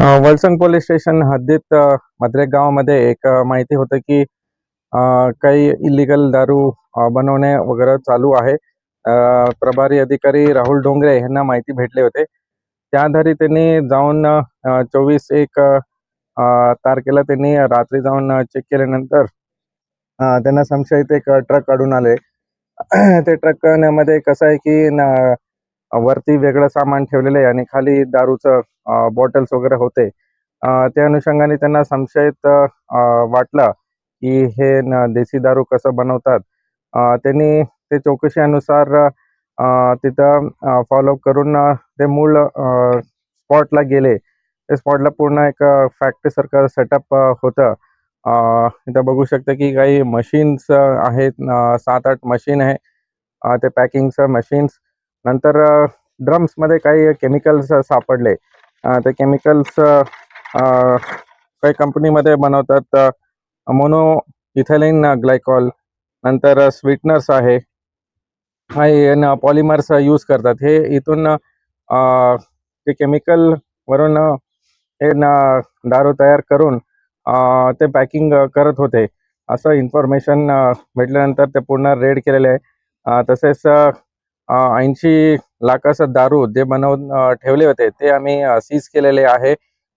Valsang police station हद्दीत मद्रेक गावामध्ये एक माहिती होतं की काही इलिगल दारू बनवणे वगैरे चालू आहे. अ, प्रभारी अधिकारी राहुल डोंगरे यांना माहिती भेटले होते. त्या आधारे त्यांनी जाऊन चोवीस एक अ, तारखेला त्यांनी रात्री जाऊन चेक केल्यानंतर अ, त्यांना संशयित एक ट्रक काढून आले. ते ट्रकमध्ये कसं आहे की न- वरती वेगळं सामान ठेवलेलं आहे आणि खाली दारूचं बॉटल्स वगैरे होते. त्या अनुषंगाने त्यांना संशयित वाटलं की हे देशी दारू कसं बनवतात. त्यांनी ते चौकशीनुसार तिथं फॉलोअप करून ते मूळ स्पॉटला गेले. त्या स्पॉटला पूर्ण एक फॅक्टरीसारखं सेटअप होतं. इथं बघू शकता की काही मशीन्स आहेत. सात आठ मशीन आहे. ते पॅकिंगचं मशीन्स नंतर ड्रम्समध्ये काही केमिकल्स सापडले. ते केमिकल्स काही कंपनीमध्ये बनवतात. मोनो इथेलिन ग्लायकॉल नंतर स्वीटनर्स आहे. आणि पॉलिमर्स यूज करतात. हे इथून ते केमिकल वरून हे ना दारू तयार करून ते पॅकिंग करत होते. असं इन्फॉर्मेशन भेटल्यानंतर ते पूर्ण रेड केलेले आहे. तसेच ऐंशी लाखाचं दारू जे बनवून ठेवले होते ते आम्ही सीज केलेले आहे.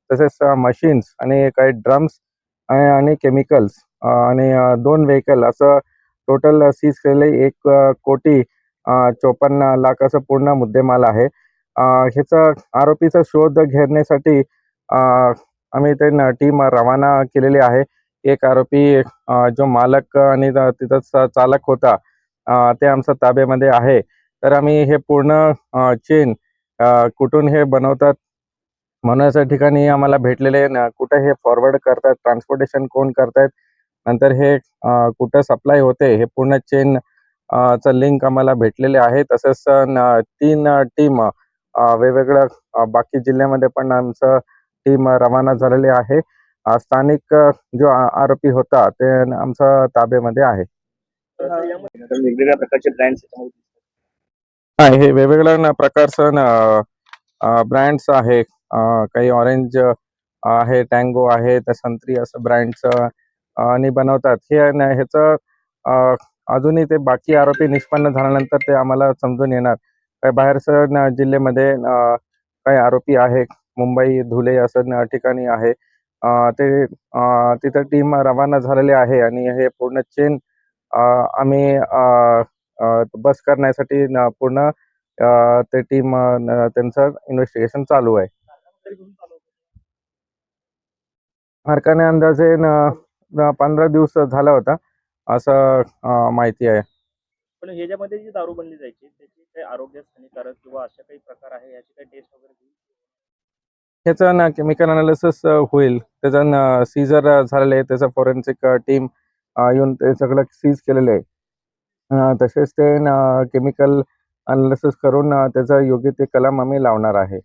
तसेच मशीन्स आणि काही ड्रम्स आणि केमिकल्स आणि दोन व्हेकल असं टोटल सीज केलेले एक कोटी चोपन्न लाखाचा पूर्ण मुद्देमाल आहे. ह्याचा आरोपीचा शोध घेण्यासाठी आम्ही ते टीम रवाना केलेली आहे. एक आरोपी जो मालक आणि तिथंच तिथं चालक होता ते आमच्या ताब्यामध्ये आहे. तर आम्ही हे पूर्ण चेन कुठून हे बनवतात म्हणण्याच्या ठिकाणी आम्हाला भेटलेले कुठं कुठे हे फॉरवर्ड करतात ट्रान्सपोर्टेशन कोण करतायत नंतर हे कुठं सप्लाय होते हे पूर्ण चेन चा लिंक आम्हाला भेटलेले आहे तसंच तीन टीम वेगवेगळ्या बाकी जिल्ह्यामध्ये पण आमचं टीम रवाना झालेली आहे. स्थानिक जो आरोपी होता ते आमच्या ताब्यामध्ये आहे. वेगवेगळ्या प्रकारचे ब्रँड्स हे वेगवेगळ्या न प्रकारचं ब्रँड्स आहे काही ऑरेंज आहे टँगो आहे त्या संत्री असं ब्रँडचं आणि बनवतात. हे ह्याचं अजूनही ते बाकी आरोपी निष्पन्न झाल्यानंतर ते आम्हाला समजून येणार. काही बाहेरचं जिल्ह्यामध्ये काही आरोपी आहे. मुंबई धुले असं ठिकाणी आहे. ते तिथं टीम रवाना झालेली आहे आणि हे पूर्ण चेन आम्ही बस करण्यासाठी पूर्ण ते टीम त्यांचं इन्व्हेस्टिगेशन चालू आहे. हरकाने अंदाजे पंधरा दिवस झाला होता असं माहिती आहे. पण ह्याच्यामध्ये जी दारू बनली जायची त्याची काही आरोग्यास हानिकारक किंवा अशा काही प्रकार आहे याची काही टेस्ट वगैरे ह्याचं ना केमिकल अनालिसिस होईल. त्याचं सीजर झालेलं आहे त्याचं फॉरेन्सिक टीम येऊन ते सगळं सीज केलेलं आहे. तसेच ते न केमिकल अनालिसिस करून त्याचा योग्य ते कलम आम्ही लावणार आहे.